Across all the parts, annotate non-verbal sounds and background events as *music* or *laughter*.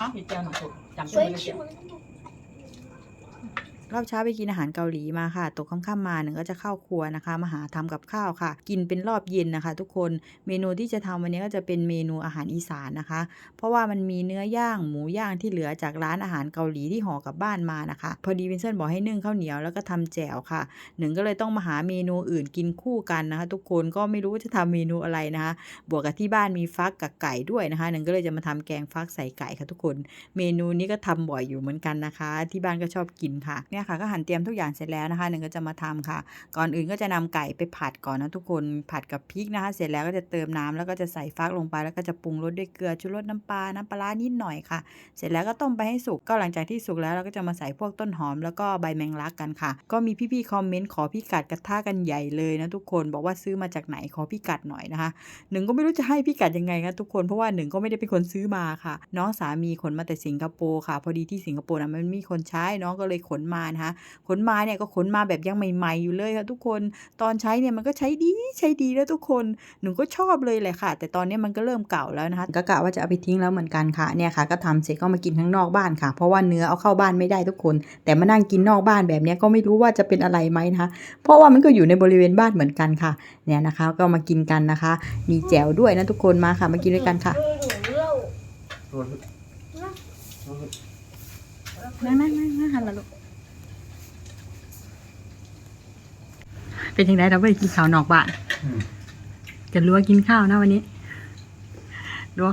อ้าวพี่เจียวหน่ รอบเช้าไปกินอาหารเกาหลีมาค่ะ ตกค่ำๆมาหนึ่งก็จะเข้าครัวนะคะ มาหาทำกับข้าวค่ะ กินเป็นรอบเย็นนะคะ ทุกคนเมนูที่จะทำวันนี้ก็จะเป็นเมนูอาหารอีสานนะคะ เพราะว่ามันมีเนื้อย่างหมูย่างที่เหลือจากร้านอาหารเกาหลีที่ห่อกลับบ้านมานะคะ พอดีวินเซนต์บอกให้นึ่งข้าวเหนียวแล้วก็ทำแจ่วค่ะหนึ่งก็เลยต้องมาหาเมนูอื่นกินคู่กันนะคะ ทุกคนก็ไม่รู้ว่าจะทำเมนูอะไรนะคะ บวกกับที่บ้านมีฟักกับไก่ด้วยนะคะหนึ่งก็เลยจะมาทำแกงฟักใส่ไก่ค่ะทุกคน เมนูนี้ก็ทำบ่อยอยู่เหมือนกันนะคะ ที่บ้านก็ชอบกินค่ะเนี่ยค่ะก็หั่นเตรียมทุกอย่างเสร็จแล้วนะคะหนึ่งก็จะมาทำค่ะ ก่อนอื่นก็จะนำไก่ไปผัดก่อนนะทุกคนผัดกับพริกนะคะ เสร็จแล้วก็จะเติมน้ำแล้วก็จะใส่ฟักลงไปแล้วก็จะปรุงรสด้วยเกลือชูรสน้ำปลาน้ำปลาร้านิดหน่อยค่ะ เสร็จแล้วก็ต้มไปให้สุกก็หลังจากที่สุกแล้วเราก็จะมาใส่พวกต้นหอมแล้วก็ใบแมงลักกันค่ะ ก็มีพี่ๆคอมเมนต์ขอพี่กัดกระทะกันใหญ่เลยนะทุกคนบอกว่าซื้อมาจากไหนขอพี่กัดหน่อยนะคะหนึ่งก็ไม่รู้จะให้พี่กัดยังไงคะทุกคนเพราะว่าหนึ่งก็ไม่ได้เป็นคนซื้อมาค่ะ น้องสามีขนมาแต่สิงคโปร์ค่ะ พอดีที่สิงคโปร์นะมันมีคนใช้น้องก็เลยขนมานะคะขนมาเนี่ยก็ขนมาแบบยังใหม่ๆอยู่เลยค่ะทุกคนตอนใช้เนี่ยมันก็ใช้ดีใช้ดีแล้วทุกคนหนึ่งก็ชอบเลยแหละค่ะ แต่ตอนนี้มันก็เริ่มเก่าแล้วนะคะก็กะว่าจะเอาไปทิ้งแล้วเหมือนกันค่ะเนี่ยค่ะ ก็ทำเสร็จก็มากินข้างนอกบ้านค่ะ เพราะว่าเนื้อเอาเข้าบ้านไม่ได้ทุกคน แต่มานั่งกินนอกบ้านแบบเนี้ยก็ไม่รู้ว่าจะเป็นอะไรไหมนะคะเพราะว่ามันก็อยู่ในบริเวณบ้านเหมือนกันค่ะเนี่ยนะคะ ก็มากินกันนะคะ มีแจ่วด้วยนะทุกคนมาค่ะมากินด้วยกันค่ะ有肉，นั่งนั่งนั่งนั่งหันละลูก เป็นยังไงเราไปกินข้าวนอกบ้านจะรัวกินข้าวนะวันนี้รัว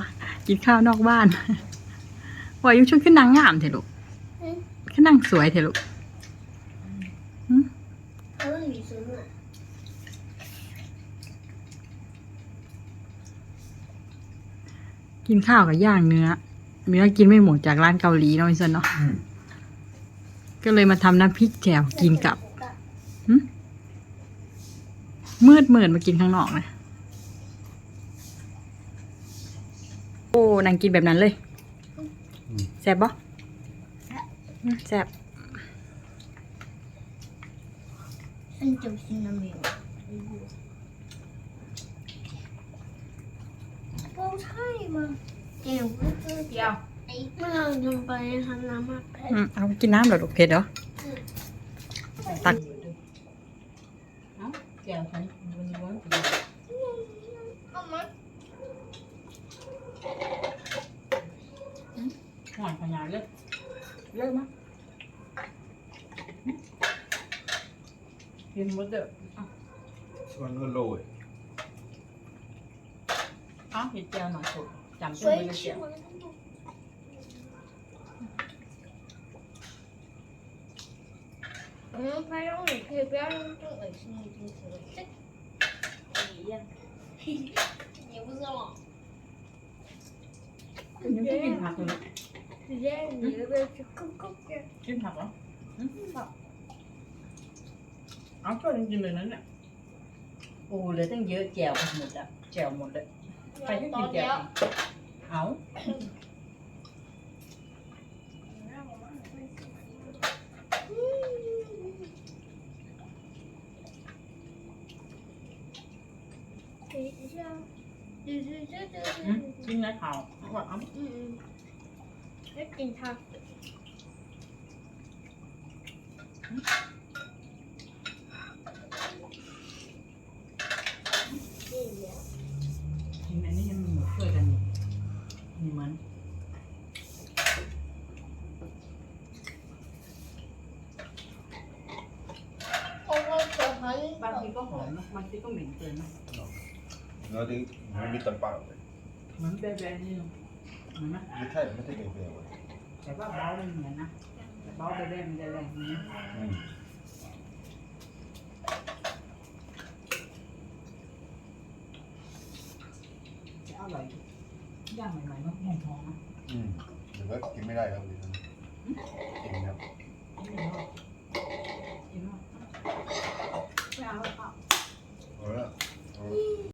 กินข้าวนอกบ้านว่ายุชนขึ้นนางงามเถอะลูกขึ้นนางสวยเถอะลูกกินข้าวกับย่างเนื้อ เนื้อกินไม่หมดจากร้านเกาหลีเนาะพี่เซนเนาะก็เลยมาทำน้ำพริกแจ่วกินกับอืม มืดเหมือนมากินข้างนอกนะโอ้นางกินแบบนั้นเลยแซ่บปะแซ่บอันจบกินน้ำเหลกช่มาเดี๋ยวเดี๋ยวไเอาไปทำน้ำมากเผ็ดเอากินน้ำเหรอลูกเผ็ดเหรอตัก Yeah, honey, when you want to. Mama. Ngọt cả nhà lên. Lên mà. Hiền mất được. À. Sao ăn nó lồi? Á, thịt treo mà thuộc. Chằm cái mùi nó treo. 저는 파랑을 이렇게 뼈랑 cái, 열심히 좀 들었지? 아니야. 얘 무서워. nhưng cái gì nhìn mặt rồi Dê nhiều bên chứ không có kìa Kim thật hả? Áo cho anh chim mình nữa nè. Ồ lấy tăng dưa chèo một đó Chèo một đó Phải cái gì chèo. Áo. *laughs* กินในข่าวอร่อยครับได้กินค่ะกินอันนี้ยังมีหมูช่วยกันนี่มีมันบางทีก็หอมนะบางทีก็เหม็นเกินนะ เนื้อที่มันมีตะปาเลยเหมือนแบะๆนี่เนอะเหมือนไหมไม่ใช่ไม่ใช่เป็นเปลวเลยแต่ว่าเบามันเหมือนนะแต่เบาแบะๆมันจะแรงนี้อืมจะอร่อยย่างใหม่ๆมันหอมหอมๆนะอืมหรือว่ากินไม่ได้ครับดิฉันกินครับกินมากกินมากไม่เอาแล้วค่ะ